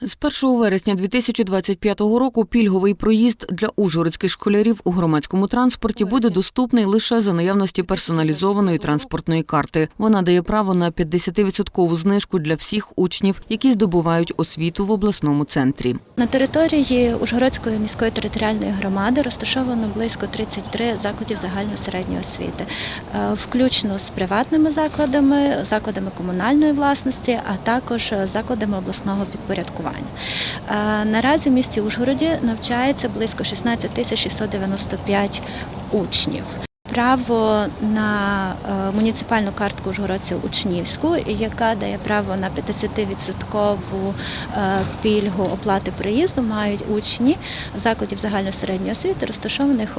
З 1 вересня 2025 року пільговий проїзд для ужгородських школярів у громадському транспорті буде доступний лише за наявності персоналізованої транспортної карти. Вона дає право на 50% знижку для всіх учнів, які здобувають освіту в обласному центрі. На території Ужгородської міської територіальної громади розташовано близько 33 закладів загальної середньої освіти, е, включно з приватними закладами, закладами комунальної власності, а також закладами обласного підпорядкування. Е, Наразі в місті Ужгороді навчається близько 16 тисяч 695 учнів. Право на е, муніципальну картку Ужгородців учнівську, яка дає право на 50% е, пільгу оплати проїзду, мають учні закладів загальної середньої освіти, розташованих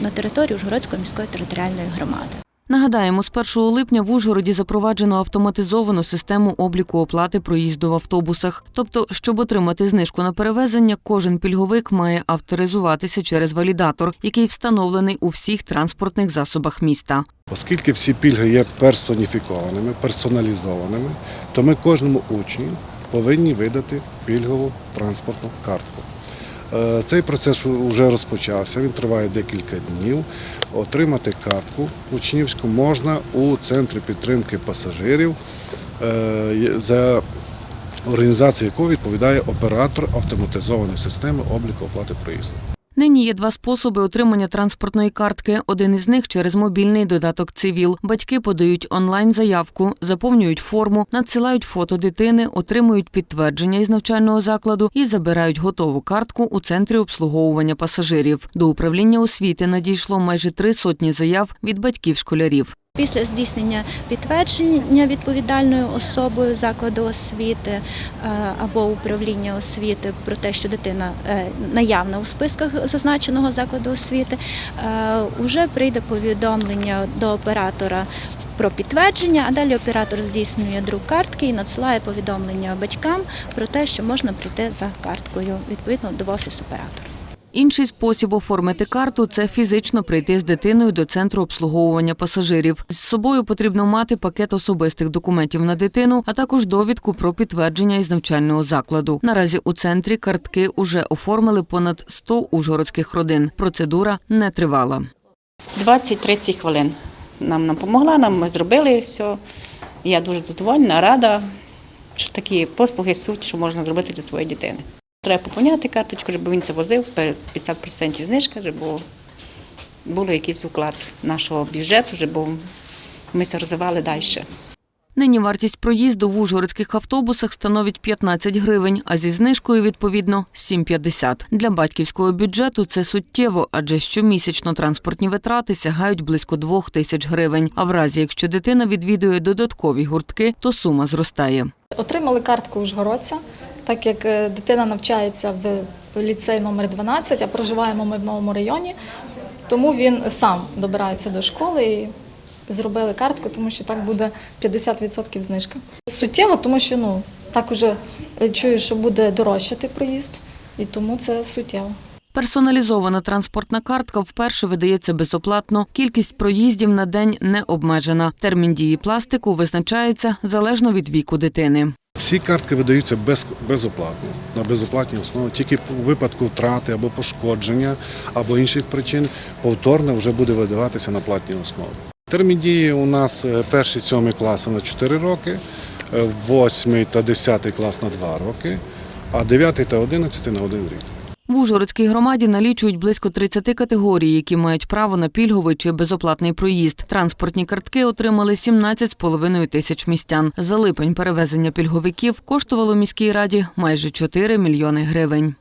на території Ужгородської міської територіальної громади. Нагадаємо, з 1 липня в Ужгороді запроваджено автоматизовану систему обліку оплати проїзду в автобусах. Тобто, щоб отримати знижку на перевезення, кожен пільговик має авторизуватися через валідатор, який встановлений у всіх транспортних засобах міста. Оскільки всі пільги є персоніфікованими, персоналізованими, то ми кожному учню повинні видати пільгову транспортну картку. Е, Цей процес вже розпочався, він триває декілька днів. Отримати картку учнівську можна у центрі підтримки пасажирів, е, за організацією якого відповідає оператор автоматизованої системи обліку оплати проїзду. Нині є два способи отримання транспортної картки. Один із них через мобільний додаток Цивіл. Батьки подають онлайн заявку, заповнюють форму, надсилають фото дитини, отримують підтвердження із навчального закладу і забирають готову картку у центрі обслуговування пасажирів. До управління освіти надійшло майже три сотні заяв від батьків школярів. Після здійснення підтвердження відповідальною особою закладу освіти е, або управління освіти про те, що дитина е, наявна у списках зазначеного закладу освіти, вже прийде повідомлення до оператора. Про підтвердження, а далі оператор здійснює друк картки і надсилає повідомлення батькам про те, що можна прийти за карткою відповідно до офісу оператора. Інший спосіб оформити карту це фізично прийти з дитиною до центру обслуговування пасажирів. З собою потрібно мати пакет особистих документів на дитину, а також довідку про підтвердження із навчального закладу. Наразі у центрі картки уже оформили понад 100 ужгородських родин. Процедура не тривала. 20-30 хвилин. Нам допомогла, нам ми зробили все. Я дуже задовольна, рада, що такі послуги суть, що можна зробити для своєї дитини. Треба поповняти карточку, щоб він це возив, 50% знижка, щоб був якийсь уклад нашого бюджету, щоб ми це розвивали далі. Нині вартість проїзду в ужгородських автобусах становить 15 гривень, а зі знижкою відповідно 7,50. Для батьківського бюджету це суттєво, адже щомісячно транспортні витрати сягають близько 2 тисяч гривень. А в разі, якщо дитина відвідує додаткові гуртки, то сума зростає. Отримали картку Ужгородця, так як е, дитина навчається в ліцей номер 12, а проживаємо ми в новому районі. Тому він сам добирається до школи і зробили картку, тому що так буде 50% знижка. Суттєво, тому що ну так уже е, чую, що буде дорожчати проїзд, і тому це суттєво. Персоналізована транспортна картка вперше видається безоплатно. Кількість проїздів на день не обмежена. Термін дії пластику визначається залежно від віку дитини. Всі картки видаються без, безоплатно, на безоплатній основі. Тільки у випадку втрати або пошкодження, або інших причин повторно вже буде видаватися на платній основі. Термін дії у нас е, перший сьомий класи на 4 роки, е, восьмий та десятий клас на 2 роки, а дев'ятий та одинадцятий на 1 рік. В Ужгородській громаді налічують близько 30 категорій, які мають право на пільговий чи безоплатний проїзд. Транспортні картки отримали 17,5 тисяч містян. За липень перевезення пільговиків коштувало міській раді майже 4 мільйони гривень.